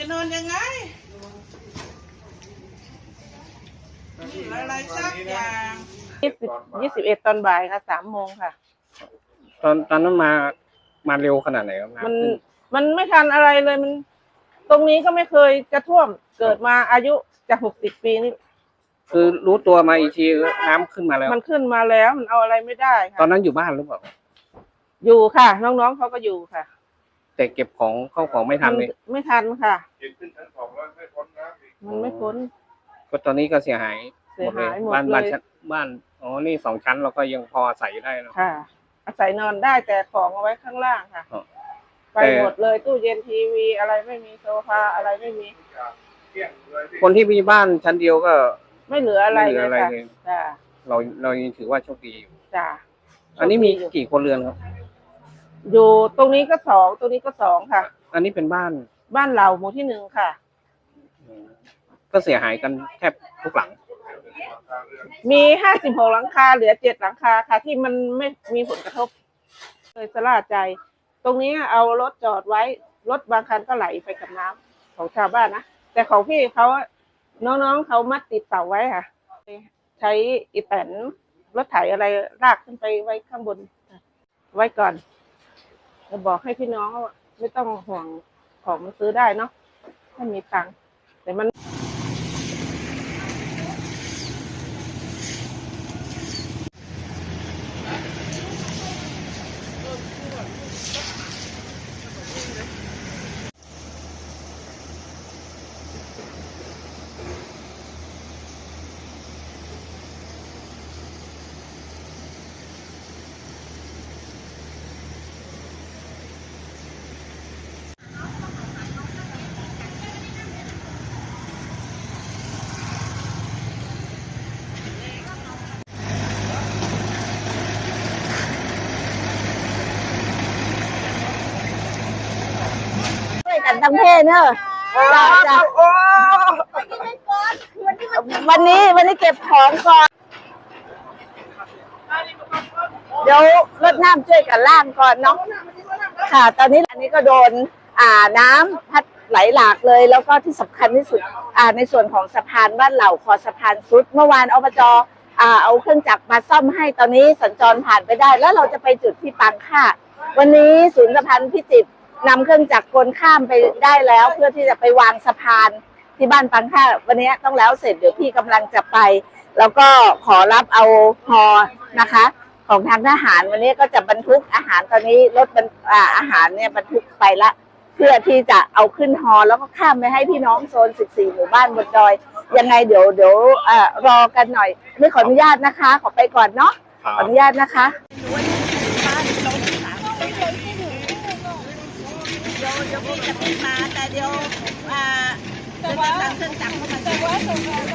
ยังไงมีอะไรสักอย่างยี่สิบยี่สิบเอ็ดตอนบ่ายค่ะสามโมงค่ะ ตอนตอนนั้นมามาเร็วขนาดไหนครับมันำขึ้มันไม่ทันอะไรเลยมัน ตรงนี้ก็ไม่เคยจะท่วมเกิดมาอายุจะหกสิบปีนี่คือรู้ตัวมาอีกทีน้ำขึ้นมาแล้ว มันขึ้นมาแล้วมันเอาอะไรไม่ได้ตอค่ะนนั้นอยู่บ้านหรือเปล่าอยู่ค่ะ น้องๆเขาก็อยู่ค่ะ แต่เก็บของเข้าของไม่ทันเลยมัไม่ทันค่ะ เก็บขึ้นชั้นสองแล้วไม่พ้นน้ำอีกมันไม่พ้น ก็ตอนนี้ก็เสียหายเสียหายหมดบ้านเลยบ้านชั้นบ้านอ๋อนี่สองชั้นเราก็ยังพออาศัยได้เนอะ ค่ะ อาศัยนอนได้แต่ของเอาไว้ข้างล่างค่ะ อ๋อไปหมดเลยตู้เย็นทีวีอะไรไม่มีโซฟาอะไรไม่มี ทุกอย่างเกลี้ยงเลยพี่คนที่มีบ้านชั้นเดียวก็ ไม่เหลืออะไรไม่เหลืเลอยอะไรค่ะเลย จ้าเราเรายังถือว่าโชคดีอยู่จ้าอันนี้มีกี่คนเรือนครับ อยู่ตรงนี้ก็สองตรงนี้ก็สองค่ะ อันนี้เป็นบ้านบ้านเราหมู่ที่หนึ่งค่ะอืมก็เสียหายกันแทบทุกหลัง มีห้าสิบหกหลังคา เหลือเจ็ดหลังคาค่ะ ที่มันไม่มีผลกระทบ เลยสลาดใจ ตรงนี้เอารถจอดไว้ รถบางคันก็ไหลไปกับน้ำของชาวบ้านนะ แต่ของพี่เขาน้องๆเขามัดติดเสาไว้ค่ะ ใช้อีแตนรถไถอะไรลากขึ้นไปไว้ข้างบน ไว้ก่อน จะบอกให้พี่น้องว่าไม่ต้องห่วงของมันซื้อได้เนาะถ้ามีตังค์ กันทั้งเพศเนอะจ้ะจ้ะวันนี้วันนี้เก็บของก่อน เดี๋ยวรดน้ำช่วยกันล่างก่อนเนาะค่ะ ตอนนี้อันนี้ก็โดนอ่าน้ำพัดไหลหลากเลย แล้วก็ที่สำคัญที่สุดอ่าในส่วนของสะพานบ้านเหล่าคอสะพานซุด เมื่อวานอบจอ่าเอาเครื่องจักรมาซ่อมให้ตอนนี้สัญจรผ่านไปได้ แล้วเราจะไปจุดที่ปังค่าวันนี้ศูนย์สะพานพิจิตร นำเครื่องจักรกลข้ามไปได้แล้ว เพื่อที่จะไปวางสะพานที่บ้านปังค่าวันนี้ต้องแล้วเสร็จเดี๋ยวพี่กำลังจะไป แล้วก็ขอรับเอาฮอนะคะ ของทางทหารวันนี้ก็จะบรรทุกอาหารตอนนี้รถบรรอ่าอาหารเนี่ยบรรทุกไปละ เพื่อที่จะเอาขึ้นฮอแล้วก็ข้ามไปให้พี่น้องโซน 14 หมู่บ้านบนดอย ยังไงเดี๋ยวเดี๋ยวเอ่อรอกันหน่อยไม่ขออนุญาตนะคะ ขอไปก่อนเนาะขออนุญาตนะคะ เดี๋ยวพี่จะขึ้นมาแต่เดี๋ยวอ่าเดี๋ยวจะสั่งเครื่องจักรเข้ามา